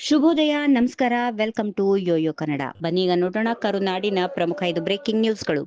ಶುಭೋದಯ ನಮಸ್ಕಾರ. Welcome to YoYo Kannada ಬನ್ನೀಗ ನೋಡೋಣ ಕರುನಾಡಿನ ಪ್ರಮುಖ ಐದು ಬ್ರೇಕಿಂಗ್ ನ್ಯೂಸ್ಗಳು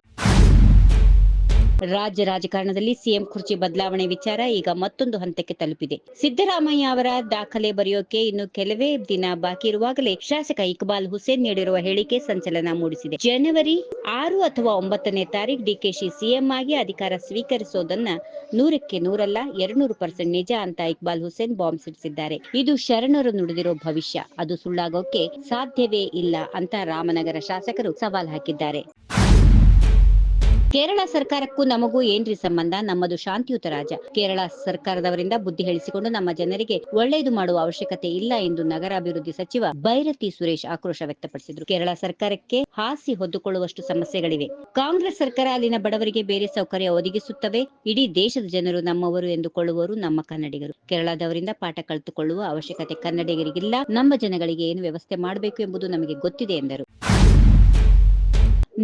ರಾಜ್ಯ ರಾಜಕಾರಣದಲ್ಲಿ ಸಿಎಂ ಕುರ್ಚಿ ಬದಲಾವಣೆ ವಿಚಾರ ಈಗ ಮತ್ತೊಂದು ಹಂತಕ್ಕೆ ತಲುಪಿದೆ. ಸಿದ್ದರಾಮಯ್ಯ ಅವರ ದಾಖಲೆ ಬರೆಯೋಕೆ ಇನ್ನು ಕೆಲವೇ ದಿನ ಬಾಕಿ ಇರುವಾಗಲೇ ಶಾಸಕ ಇಕ್ಬಾಲ್ ಹುಸೇನ್ ನೀಡಿರುವ ಹೇಳಿಕೆ ಸಂಚಲನ ಮೂಡಿಸಿದೆ. ಜನವರಿ ಆರು ಅಥವಾ ಒಂಬತ್ತನೇ ತಾರೀಕು ಡಿಕೆಶಿ ಸಿಎಂ ಆಗಿ ಅಧಿಕಾರ ಸ್ವೀಕರಿಸೋದನ್ನ ನೂರಕ್ಕೆ ನೂರಲ್ಲ, ಎರಡ್ನೂರು ಪರ್ಸೆಂಟ್ ನಿಜ ಅಂತ ಇಕ್ಬಾಲ್ ಹುಸೇನ್ ಬಾಂಬ್ ಸಿಡಿಸಿದ್ದಾರೆ. ಇದು ಶರಣರು ನುಡಿದಿರೋ ಭವಿಷ್ಯ. ಅದು ಸುಳ್ಳಾಗೋಕೆ ಸಾಧ್ಯವೇ ಇಲ್ಲ ಅಂತ ರಾಮನಗರ ಶಾಸಕರು ಸವಾಲ್ ಹಾಕಿದ್ದಾರೆ. ಕೇರಳ ಸರ್ಕಾರಕ್ಕೂ ನಮಗೂ ಏನ್ರಿ ಸಂಬಂಧ? ನಮ್ಮದು ಶಾಂತಿಯುತ ರಾಜ ಕೇರಳ ಸರ್ಕಾರದವರಿಂದ ಬುದ್ಧಿ ಹೇಳಿಸಿಕೊಂಡು ನಮ್ಮ ಜನರಿಗೆ ಒಳ್ಳೆಯದು ಮಾಡುವ ಅವಶ್ಯಕತೆ ಇಲ್ಲ ಎಂದು ನಗರಾಭಿವೃದ್ಧಿ ಸಚಿವ ಭೈರತಿ ಸುರೇಶ್ ಆಕ್ರೋಶ ವ್ಯಕ್ತಪಡಿಸಿದರು. ಕೇರಳ ಸರ್ಕಾರಕ್ಕೆ ಹಾಸಿ ಹೊದ್ದುಕೊಳ್ಳುವಷ್ಟು ಸಮಸ್ಯೆಗಳಿವೆ. ಕಾಂಗ್ರೆಸ್ ಸರ್ಕಾರ ಅಲ್ಲಿನ ಬಡವರಿಗೆ ಬೇರೆ ಸೌಕರ್ಯ ಒದಗಿಸುತ್ತವೆ. ಇಡೀ ದೇಶದ ಜನರು ನಮ್ಮವರು ಎಂದುಕೊಳ್ಳುವವರು ನಮ್ಮ ಕನ್ನಡಿಗರು. ಕೇರಳದವರಿಂದ ಪಾಠ ಕಲಿತುಕೊಳ್ಳುವ ಅವಶ್ಯಕತೆ ಕನ್ನಡಿಗರಿಗಿಲ್ಲ. ನಮ್ಮ ಜನಗಳಿಗೆ ಏನು ವ್ಯವಸ್ಥೆ ಮಾಡಬೇಕು ಎಂಬುದು ನಮಗೆ ಗೊತ್ತಿದೆ ಎಂದರು.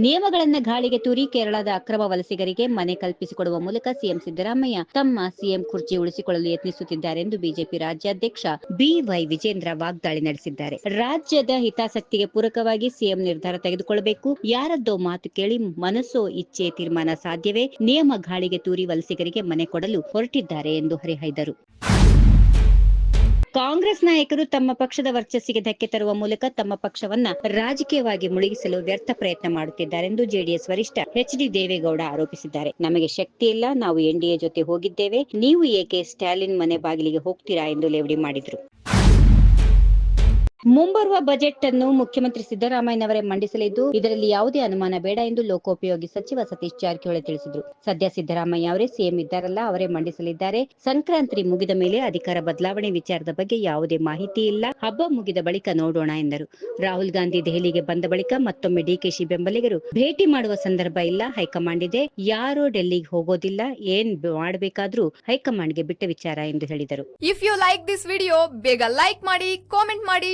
ನಿಯಮಗಳನ್ನ ಗಾಳಿಗೆ ತೂರಿ ಕೇರಳದ ಅಕ್ರಮ ವಲಸಿಗರಿಗೆ ಮನೆ ಕಲ್ಪಿಸಿಕೊಡುವ ಮೂಲಕ ಸಿಎಂ ಸಿದ್ದರಾಮಯ್ಯ ತಮ್ಮ ಸಿಎಂ ಕುರ್ಚಿ ಉಳಿಸಿಕೊಳ್ಳಲು ಯತ್ನಿಸುತ್ತಿದ್ದಾರೆ ಎಂದು ಬಿಜೆಪಿ ರಾಜ್ಯಾಧ್ಯಕ್ಷ ಬಿವೈ ವಿಜೇಂದ್ರ ವಾಗ್ದಾಳಿ ನಡೆಸಿದ್ದಾರೆ. ರಾಜ್ಯದ ಹಿತಾಸಕ್ತಿಗೆ ಪೂರಕವಾಗಿ ಸಿಎಂ ನಿರ್ಧಾರ ತೆಗೆದುಕೊಳ್ಳಬೇಕು. ಯಾರದ್ದೋ ಮಾತು ಕೇಳಿ ಮನಸ್ಸೋ ಇಚ್ಛೆ ತೀರ್ಮಾನ ಸಾಧ್ಯವೇ. ನಿಯಮ ಗಾಳಿಗೆ ತೂರಿ ವಲಸಿಗರಿಗೆ ಮನೆ ಕೊಡಲು ಹೊರಟಿದ್ದಾರೆ ಎಂದು ಹರಿಹಾಯ್ದರು. ಕಾಂಗ್ರೆಸ್ ನಾಯಕರು ತಮ್ಮ ಪಕ್ಷದ ವರ್ಚಸ್ಸಿಗೆ ಧಕ್ಕೆ ತರುವ ಮೂಲಕ ತಮ್ಮ ಪಕ್ಷವನ್ನ ರಾಜಕೀಯವಾಗಿ ಮುಳುಗಿಸಲು ವ್ಯರ್ಥ ಪ್ರಯತ್ನ ಮಾಡುತ್ತಿದ್ದಾರೆ ಎಂದು ಜೆಡಿಎಸ್ ವರಿಷ್ಠ ಎಚ್ ಡಿ ದೇವೇಗೌಡ ಆರೋಪಿಸಿದ್ದಾರೆ. ನಮಗೆ ಶಕ್ತಿ ಇಲ್ಲ, ನಾವು ಎನ್ಡಿಎ ಜೊತೆ ಹೋಗಿದ್ದೇವೆ, ನೀವು ಏಕೆ ಸ್ಟಾಲಿನ್ ಮನೆ ಬಾಗಿಲಿಗೆ ಹೋಗ್ತೀರಾ ಎಂದು ಲೇವಡಿ ಮಾಡಿದ್ರು. ಮುಂಬರುವ ಬಜೆಟ್ ಅನ್ನು ಮುಖ್ಯಮಂತ್ರಿ ಸಿದ್ದರಾಮಯ್ಯನವರೇ ಮಂಡಿಸಲಿದ್ದು, ಇದರಲ್ಲಿ ಯಾವುದೇ ಅನುಮಾನ ಬೇಡ ಎಂದು ಲೋಕೋಪಯೋಗಿ ಸಚಿವ ಸತೀಶ್ ಜಾರಕಿಹೊಳಿ ತಿಳಿಸಿದರು. ಸದ್ಯ ಸಿದ್ದರಾಮಯ್ಯ ಅವರೇ ಸಿಎಂ ಇದ್ದಾರಲ್ಲ, ಅವರೇ ಮಂಡಿಸಲಿದ್ದಾರೆ. ಸಂಕ್ರಾಂತಿ ಮುಗಿದ ಮೇಲೆ ಅಧಿಕಾರ ಬದಲಾವಣೆ ವಿಚಾರದ ಬಗ್ಗೆ ಯಾವುದೇ ಮಾಹಿತಿ ಇಲ್ಲ. ಹಬ್ಬ ಮುಗಿದ ಬಳಿಕ ನೋಡೋಣ ಎಂದರು. ರಾಹುಲ್ ಗಾಂಧಿ ದೆಹಲಿಗೆ ಬಂದ ಬಳಿಕ ಮತ್ತೊಮ್ಮೆ ಡಿಕೆಶಿ ಬೆಂಬಲಿಗರು ಭೇಟಿ ಮಾಡುವ ಸಂದರ್ಭ ಇಲ್ಲ. ಹೈಕಮಾಂಡ್ ಇದೆ. ಯಾರೋ ಡೆಲ್ಲಿಗೆ ಹೋಗೋದಿಲ್ಲ. ಏನ್ ಮಾಡಬೇಕಾದ್ರೂ ಹೈಕಮಾಂಡ್ಗೆ ಬಿಟ್ಟ ವಿಚಾರ ಎಂದು ಹೇಳಿದರು. If you like this video ಬೇಗ ಲೈಕ್ ಮಾಡಿ ಕಾಮೆಂಟ್ ಮಾಡಿ